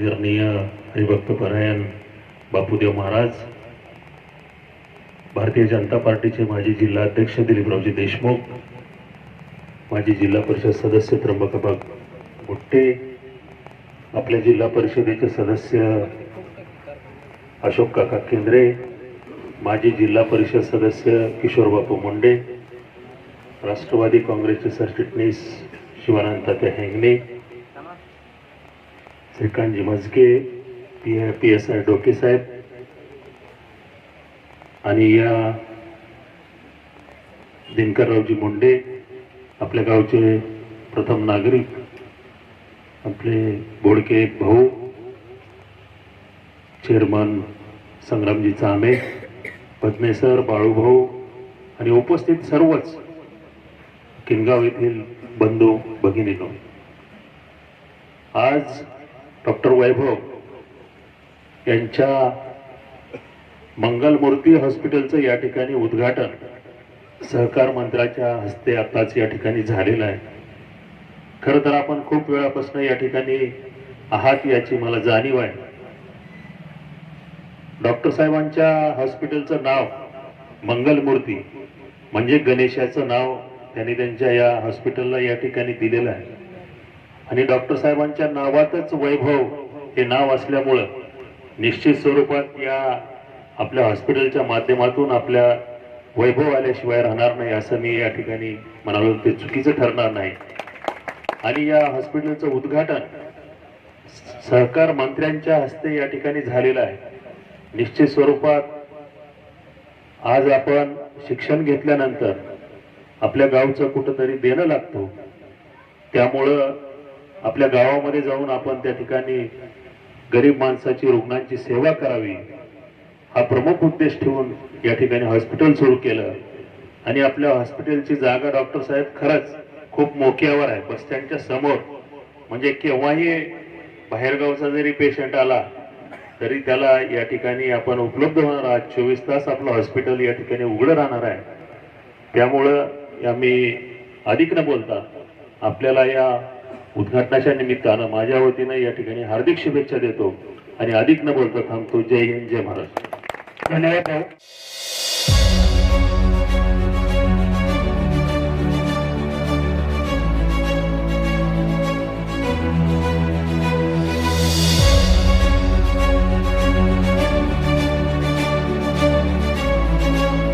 आदरणीय हरिभक्तपरायण बापूदेव महाराज. भारतीय जनता पार्टीचे माजी जिल्हा अध्यक्ष दिलीपरावजी देशमुख माजी जिल्हा परिषद सदस्य त्र्यंबकबाग मुट्टे आपल्या जिल्हा परिषदेचे सदस्य अशोक काका केंद्रे माजी जिल्हा परिषद सदस्य किशोरबापू मुंडे राष्ट्रवादी काँग्रेसचे सरचिटणीस Shivanand Tatya Hengane श्रीकांतजी Majke P P S I Doke साहेब आणि या दिनकररावजी मुंडे आपल्या गावचे प्रथम नागरिक आपले बोडके भाऊ चेअरमन संग्रामजी चामे पद्मेसर बाळूभाऊ आणि उपस्थित सर्वच किनगाव येथील बंधू भगिनीनो. आज डॉक्टर वैभव यांच्या मंगलमूर्ती हॉस्पिटलचं या ठिकाणी उद्घाटन सहकार मंत्र्याच्या हस्ते आताच या ठिकाणी झालेलं आहे. खरं तर आपण खूप वेळापासून या ठिकाणी आहात याची मला जाणीव आहे. डॉक्टर साहेबांच्या हॉस्पिटलचं नाव मंगलमूर्ती म्हणजे गणेशाचं नाव त्यांनी त्यांच्या या हॉस्पिटलला या ठिकाणी दिलेलं आहे. आणि डॉक्टर साहेबांच्या नावातच वैभव हे नाव असल्यामुळं निश्चित स्वरूपात या आपल्या हॉस्पिटलच्या माध्यमातून आपल्या वैभव आल्याशिवाय राहणार नाही असं मी या ठिकाणी म्हणालो. ते चुकीचं ठरणार नाही. आणि या हॉस्पिटलचं उद्घाटन सहकार मंत्र्यांच्या हस्ते या ठिकाणी झालेलं आहे. निश्चित स्वरूपात आज आपण शिक्षण घेतल्यानंतर आपल्या गावचं कुठंतरी देणं लागतो. त्यामुळं आपल्या गावामध्ये जाऊन आपण त्या ठिकाणी गरीब माणसाची रुग्णांची सेवा करावी हा प्रमुख उद्देश ठेवून या ठिकाणी हॉस्पिटल सुरू केलं. आणि आपल्या हॉस्पिटलची जागा डॉक्टर साहेब खरंच खूप मोक्यावर आहे बस स्टँडच्या समोर. म्हणजे केव्हाही बाहेरगावचा जरी पेशंट आला तरी त्याला या ठिकाणी आपण उपलब्ध होणार आहात. चोवीस तास आपलं हॉस्पिटल या ठिकाणी उघडं राहणार आहे. त्यामुळं आम्ही अधिक न बोलता आपल्याला या उद्घाटनाच्या निमित्तानं माझ्या वतीनं या ठिकाणी हार्दिक शुभेच्छा देतो आणि अधिक न बोलता थांबतो जय हिंद जय महाराष्ट्र. धन्यवाद